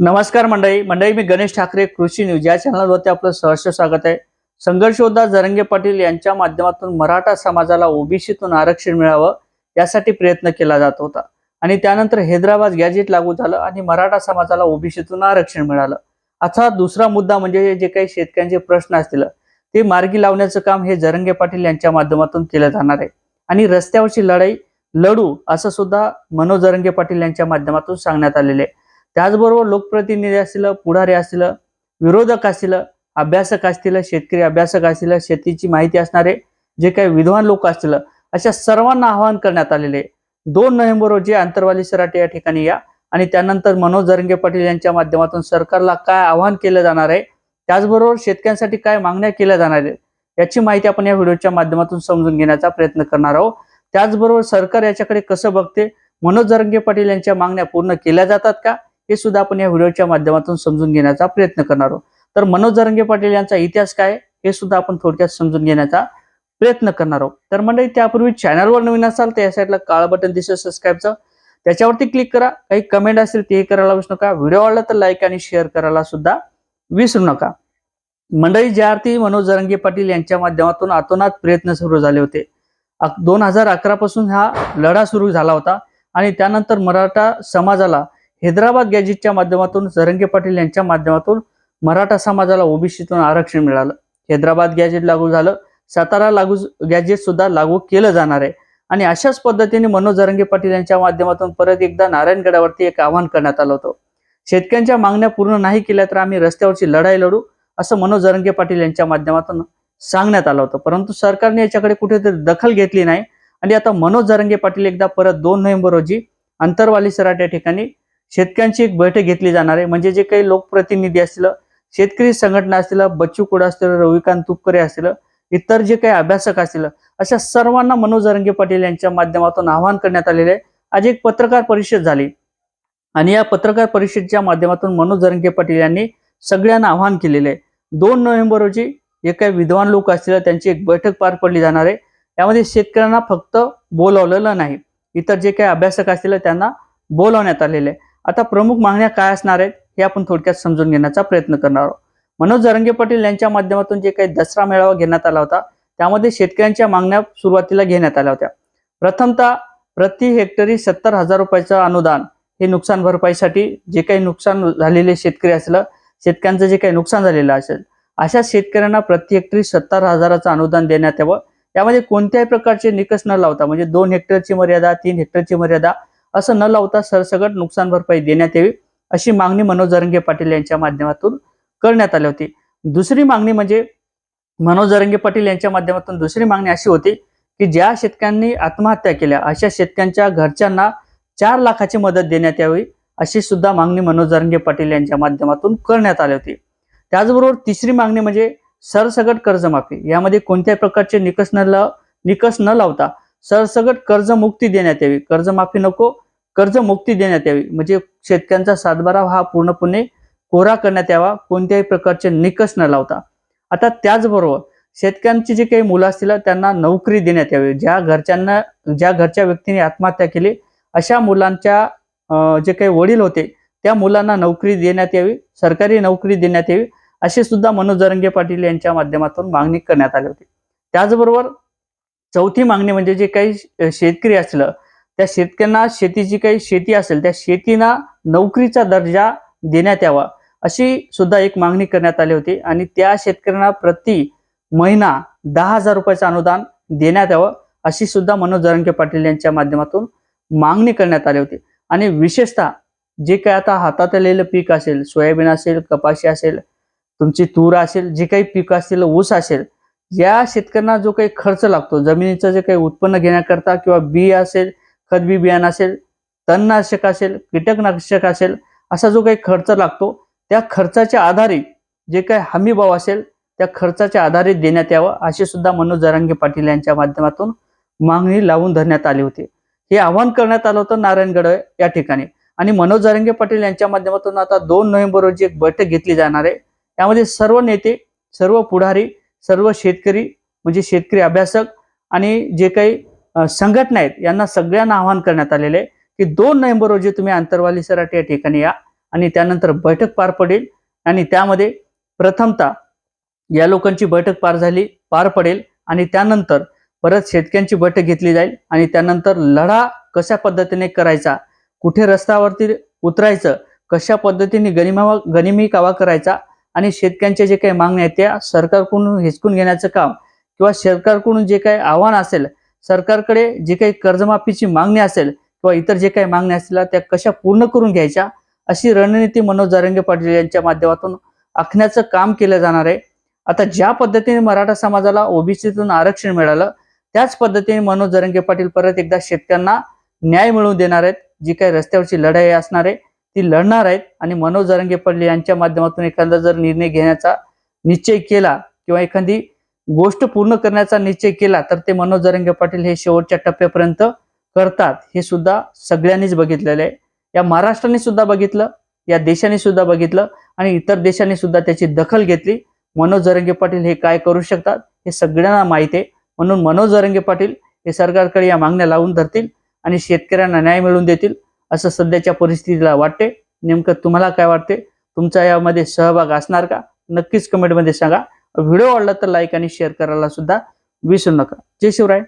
नमस्कार मंडळी. मंडळी मी गणेश ठाकरे कृषी न्यूज. या चॅनलवरती आपलं सहर्ष स्वागत आहे. संघर्षयोद्धा जरंगे पाटील यांच्या माध्यमातून मराठा समाजाला ओबीसीतून आरक्षण मिळावं यासाठी प्रयत्न केला जात होता. आणि त्यानंतर हैदराबाद गॅजेट लागू झालं आणि मराठा समाजाला ओबीसीतून आरक्षण मिळालं. आता दुसरा मुद्दा म्हणजे जे काही शेतकऱ्यांचे प्रश्न असतील ते मार्गी लावण्याचं काम हे जरंगे पाटील यांच्या माध्यमातून केलं जाणार आहे. आणि रस्त्यावरची लढाई लढू असं सुद्धा मनोज जरंगे पाटील यांच्या माध्यमातून सांगण्यात आलेले आहे. त्याचबरोबर लोकप्रतिनिधी असतील पुढारी असतील विरोधक असतील अभ्यासक असतील शेतकरी अभ्यासक असतील शेतीची माहिती असणारे जे काही विद्वान लोक असतील अशा सर्वांना आवाहन करण्यात आलेले. दोन नोव्हेंबर रोजी आंतरवाली सराटे या ठिकाणी या आणि त्यानंतर मनोज जरंगे पाटील यांच्या माध्यमातून सरकारला काय आवाहन केलं जाणार आहे त्याचबरोबर शेतकऱ्यांसाठी काय मागण्या केल्या जाणार आहेत याची माहिती आपण या व्हिडिओच्या माध्यमातून समजून घेण्याचा प्रयत्न करणार आहोत. त्याचबरोबर सरकार याच्याकडे कसं बघते मनोज जरंगे पाटील यांच्या मागण्या पूर्ण केल्या जातात का? हे सुद्धा आपण या व्हिडिओच्या माध्यमातून समजून घेण्याचा प्रयत्न करणार आहोत. तर मनोज जरंगे पाटील यांचा इतिहास काय हे सुद्धा आपण थोडक्यात समजून घेण्याचा प्रयत्न करणार आहोत. तर मंडळी त्यापूर्वी चॅनलवर नवीन असाल तर या साईडला काळं बटन दिसेल सबस्क्राईबचं त्याच्यावरती क्लिक करा. काही कमेंट असेल तेही करायला विसरू नका. व्हिडिओ आवडला तर लाईक आणि शेअर करायला सुद्धा विसरू नका. मंडळी ज्या अर्थी मनोज जरंगे पाटील यांच्या माध्यमातून अतोनात प्रयत्न सुरू झाले होते. दोन हजार अकरा पासून हा लढा सुरू झाला होता आणि त्यानंतर मराठा समाजाला हैदराबाद गॅजेटच्या माध्यमातून सरंगे पाटील यांच्या माध्यमातून मराठा समाजाला ओबीसीतून आरक्षण मिळालं. हैदराबाद गॅजेट लागू झालं. सातारा लागू गॅजेट सुद्धा लागू केलं जाणार आहे. आणि अशाच पद्धतीने मनोज जरंगे पाटील यांच्या माध्यमातून परत एकदा नारायणगडावरती एक आवाहन करण्यात आलं होतं. शेतकऱ्यांच्या मागण्या पूर्ण नाही केल्या तर आम्ही रस्त्यावरची लढाई लढू असं मनोज जरंगे पाटील यांच्या माध्यमातून सांगण्यात आलं होतं. परंतु सरकारने याच्याकडे कुठेतरी दखल घेतली नाही. आणि आता मनोज जरंगे पाटील एकदा परत दोन नोव्हेंबर रोजी अंतरवाली सराट या ठिकाणी शेतकऱ्यांची एक बैठक घेतली जाणार आहे. म्हणजे जे काही लोकप्रतिनिधी असतील शेतकरी संघटना असतील बच्चू कुडा असतील रविकांत तुपकरे असतील इतर जे काही अभ्यासक असतील अशा सर्वांना मनोज अरंगे पाटील यांच्या माध्यमातून आवाहन करण्यात आलेले आहे. आज एक पत्रकार परिषद झाली. आणि या पत्रकार परिषदेच्या माध्यमातून मनोज अरंगे पाटील यांनी सगळ्यांना आवाहन केलेले आहे. दोन नोव्हेंबर रोजी जे काही विद्वान लोक असतील त्यांची एक बैठक पार पडली जाणार आहे. यामध्ये शेतकऱ्यांना फक्त बोलावलेलं नाही. इतर जे काही अभ्यासक असतील त्यांना बोलावण्यात आलेले आहे. आता प्रमुख मागण्या काय असणार आहेत हे आपण थोडक्यात समजून घेण्याचा प्रयत्न करणार आहोत. मनोज जरंगे पाटील यांच्या माध्यमातून जे काही दसरा मेळावा घेण्यात आला होता त्यामध्ये शेतकऱ्यांच्या मागण्या सुरुवातीला घेण्यात आल्या होत्या. प्रथमतः प्रति हेक्टरी सत्तर हजार रुपयाचं अनुदान हे नुकसान भरपाईसाठी जे काही नुकसान झालेले शेतकरी असलं शेतकऱ्यांचं जे काही नुकसान झालेलं असेल अशा शेतकऱ्यांना प्रति हेक्टरी सत्तर हजाराचं अनुदान देण्यात यावं. त्यामध्ये कोणत्याही प्रकारचे निकष न लावता म्हणजे दोन हेक्टरची मर्यादा तीन हेक्टरची मर्यादा असं न लावता सरसगट नुकसान भरपाई देण्यात यावी अशी मागणी मनोज जरंगे पाटील यांच्या माध्यमातून करण्यात आली होती. दुसरी मागणी म्हणजे मनोज जरंगे पाटील यांच्या माध्यमातून दुसरी मागणी अशी होती की ज्या शेतकऱ्यांनी आत्महत्या केल्या अशा शेतकऱ्यांच्या घरच्यांना चार लाखाची मदत देण्यात यावी अशी सुद्धा मागणी मनोज जरंगे पाटील यांच्या माध्यमातून करण्यात आली होती. त्याचबरोबर तिसरी मागणी म्हणजे सरसगट कर्जमाफी. यामध्ये कोणत्याही प्रकारचे निकष न लाव निकष न लावता सरसगट कर्जमुक्ती देण्यात यावी. कर्जमाफी नको कर्जमुक्ती देण्यात यावी. म्हणजे शेतकऱ्यांचा सातबारा हा पूर्णपणे कोरा करण्यात यावा कोणत्याही प्रकारचे निकष न लावता. आता त्याचबरोबर शेतकऱ्यांची जी काही मुलं असतील त्यांना नोकरी देण्यात यावी. ज्या घरच्यांना ज्या घरच्या व्यक्तीने आत्महत्या केली अशा मुलांच्या जे काही वडील होते त्या मुलांना नोकरी देण्यात यावी सरकारी नोकरी देण्यात यावी अशी सुद्धा मनोज जरंगे पाटील यांच्या माध्यमातून मागणी करण्यात आली होती. त्याचबरोबर चौथी मागणी म्हणजे जे काही शेतकरी असलं त्या शेतकऱ्यांना शेतीची काही शेती असेल त्या शेतीना नोकरीचा दर्जा देण्यात यावा अशी सुद्धा एक मागणी करण्यात आली होती. आणि त्या शेतकऱ्यांना प्रति महिना दहा हजार रुपयाचं अनुदान देण्यात यावं अशी सुद्धा मनोज जरंगे पाटील यांच्या माध्यमातून मागणी करण्यात आली होती. आणि विशेषतः जे काही आता हातात आलेलं पीक असेल सोयाबीन असेल कपाशी असेल तुमची तूर असेल जे काही पीक असतील ऊस असेल या शेतकऱ्यांना जो काही खर्च लागतो जमिनीचं जे काही उत्पन्न घेण्याकरता किंवा बी असेल खतबी बियाणं असेल तणनाशक असेल कीटकनाशक असेल असा जो काही खर्च लागतो त्या खर्चाच्या आधारे जे काही हमी भाव असेल त्या खर्चाच्या आधारे देण्यात यावं अशी सुद्धा मनोज जरांगे पाटील यांच्या माध्यमातून मागणी लावून धरण्यात आली होती. हे आवाहन करण्यात आलं होतं नारायणगड या ठिकाणी. आणि मनोज जरांगे पाटील यांच्या माध्यमातून आता दोन नोव्हेंबर रोजी एक बैठक घेतली जाणार आहे. त्यामध्ये सर्व नेते सर्व पुढारी सर्व शेतकरी म्हणजे शेतकरी अभ्यासक आणि जे काही संघटना आहेत यांना सगळ्यांना आवाहन करण्यात आलेलं आहे की दोन नोव्हेंबर रोजी तुम्ही आंतरवाली सराट या ठिकाणी या आणि त्यानंतर बैठक पार पडेल आणि त्यामध्ये प्रथमतः या लोकांची बैठक पार झाली पार पडेल आणि त्यानंतर परत शेतकऱ्यांची बैठक घेतली जाईल आणि त्यानंतर लढा कशा पद्धतीने करायचा कुठे रस्त्यावरती उतरायचं कशा पद्धतीने गनिमा गनिमी कावा करायचा आणि शेतकऱ्यांच्या जे काही मागण्या आहेत त्या सरकारकडून हिसकून घेण्याचं काम किंवा सरकारकडून जे काही आव्हान असेल सरकारकडे जे काही कर्जमाफीची मागणी असेल किंवा इतर जे काही मागण्या असतील त्या कशा पूर्ण करून घ्यायच्या? अशी रणनीती मनोज जारंगे पाटील यांच्या माध्यमातून आखण्याचं काम केलं जाणार आहे. आता ज्या पद्धतीने मराठा समाजाला ओबीसीतून आरक्षण मिळालं त्याच पद्धतीने मनोज जरंगे पाटील परत एकदा शेतकऱ्यांना न्याय मिळवून देणार आहेत. जी काही रस्त्यावरची लढाई असणार आहे ती लढणार आहेत. आणि मनोज जरंगे पाटील यांच्या माध्यमातून एखादा जर निर्णय घेण्याचा निश्चय केला किंवा एखादी गोष्ट पूर्ण करण्याचा निश्चय केला तर ते मनोज जरंगे पाटील हे शेवटच्या टप्प्यापर्यंत करतात. हे सुद्धा सगळ्यांनीच बघितलेलं आहे. या महाराष्ट्राने सुद्धा बघितलं या देशाने सुद्धा बघितलं आणि इतर देशांनी सुद्धा त्याची दखल घेतली. मनोज जरंगे पाटील हे काय करू शकतात हे सगळ्यांना माहिती आहे. म्हणून मनोज जरंगे पाटील हे सरकारकडे या मागण्या लावून धरतील आणि शेतकऱ्यांना न्याय मिळवून देतील. असं सध्याच्या परिस्थितीला वाटते. नेमकं तुम्हाला काय वाटते? तुमचा यामध्ये सहभाग असणार का? नक्कीच कमेंटमध्ये सांगा. व्हिडिओ आवडला तर लाईक आणि शेअर करायला सुद्धा विसरू नका. जय शिवराय.